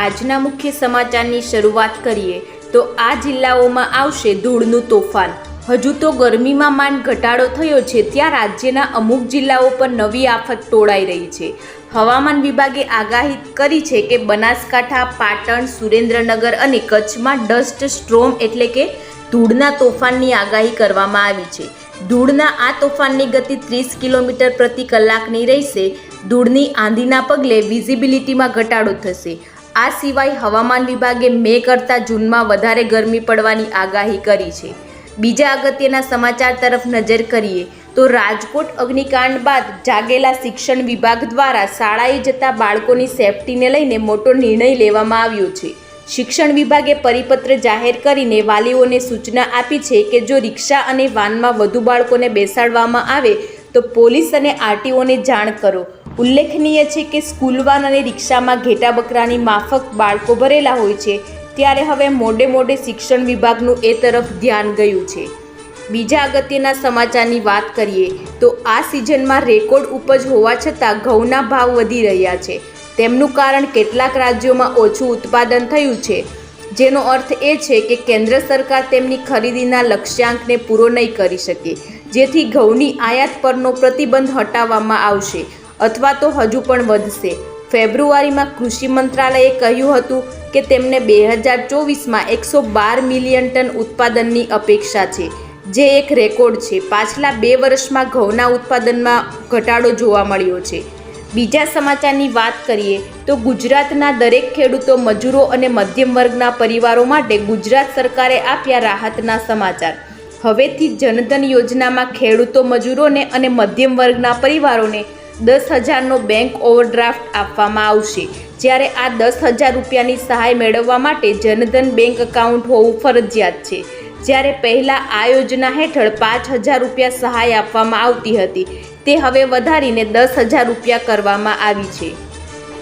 આજના મુખ્ય સમાચારની શરૂઆત કરીએ, તો આ જિલ્લાઓમાં આવશે ધૂળનું તોફાન. હજુ તો ગરમીમાં માંડ ઘટાડો થયો છે, ત્યાં રાજ્યના અમુક જિલ્લાઓ પર નવી આફત ટોળાઈ રહી છે. હવામાન વિભાગે આગાહી કરી છે કે બનાસકાંઠા, પાટણ, સુરેન્દ્રનગર અને કચ્છમાં ડસ્ટ સ્ટ્રોમ એટલે કે ધૂળના તોફાનની આગાહી કરવામાં આવી છે. ધૂળના આ તોફાનની ગતિ ત્રીસ કિલોમીટર પ્રતિ કલાકની રહેશે. ધૂળની આંધીના પગલે વિઝિબિલિટીમાં ઘટાડો થશે. આ સિવાય હવામાન વિભાગે મે કરતાં જૂનમાં વધારે ગરમી પડવાની આગાહી કરી છે. બીજા અગત્યના સમાચાર તરફ નજર કરીએ તો રાજકોટ અગ્નિકાંડ બાદ જાગેલા શિક્ષણ વિભાગ દ્વારા શાળાએ જતા બાળકોની સેફટીને લઈને મોટો નિર્ણય લેવામાં આવ્યો છે. શિક્ષણ વિભાગે પરિપત્ર જાહેર કરીને વાલીઓને સૂચના આપી છે કે જો રિક્ષા અને વાનમાં વધુ બાળકોને બેસાડવામાં આવે તો પોલીસ અને આરટીઓને જાણ કરો. ઉલ્લેખનીય છે કે સ્કૂલવાન અને રિક્ષામાં ઘેટા બકરાની માફક બાળકો ભરેલા હોય છે, ત્યારે હવે મોડે મોડે શિક્ષણ વિભાગનું એ તરફ ધ્યાન ગયું છે. બીજા અગત્યના સમાચારની વાત કરીએ, તો આ સિઝનમાં રેકોર્ડ ઉપજ હોવા છતાં ઘઉંના ભાવ વધી રહ્યા છે. તેમનું કારણ કેટલાક રાજ્યોમાં ઓછું ઉત્પાદન થયું છે. જેનો અર્થ એ છે કે કેન્દ્ર સરકાર તેમની ખરીદીના લક્ષ્યાંકને પૂરો નહીં કરી શકે, જેથી ઘઉંની આયાત પરનો પ્રતિબંધ હટાવવામાં આવશે. અથવા તો હજુ પણ વધશે. ફેબ્રુઆરીમાં કૃષિ મંત્રાલયે કહ્યું હતું કે તેમને બે હજાર ચોવીસમાં એકસો બાર મિલિયન ટન ઉત્પાદનની અપેક્ષા છે, જે એક રેકોર્ડ છે. પાછલા બે વર્ષમાં ઘઉંના ઉત્પાદનમાં ઘટાડો જોવા મળ્યો છે. બીજા સમાચારની વાત કરીએ તો ગુજરાતના દરેક ખેડૂતો મજૂરો અને મધ્યમ વર્ગના પરિવારો માટે ગુજરાત સરકારે આપ્યા રાહતના સમાચાર. હવેથી જનધન યોજનામાં ખેડૂતો મજૂરોને અને મધ્યમ વર્ગના પરિવારોને દસ હજારનો બેંક ઓવરડ્રાફ્ટ આપવામાં આવશે. જ્યારે આ દસ હજાર રૂપિયાની સહાય મેળવવા માટે જનધન બેંક એકાઉન્ટ હોવું ફરજિયાત છે. જ્યારે પહેલાં આ યોજના હેઠળ પાંચ હજાર રૂપિયા સહાય આપવામાં આવતી હતી. તે હવે વધારીને દસ હજાર રૂપિયા કરવામાં આવી છે.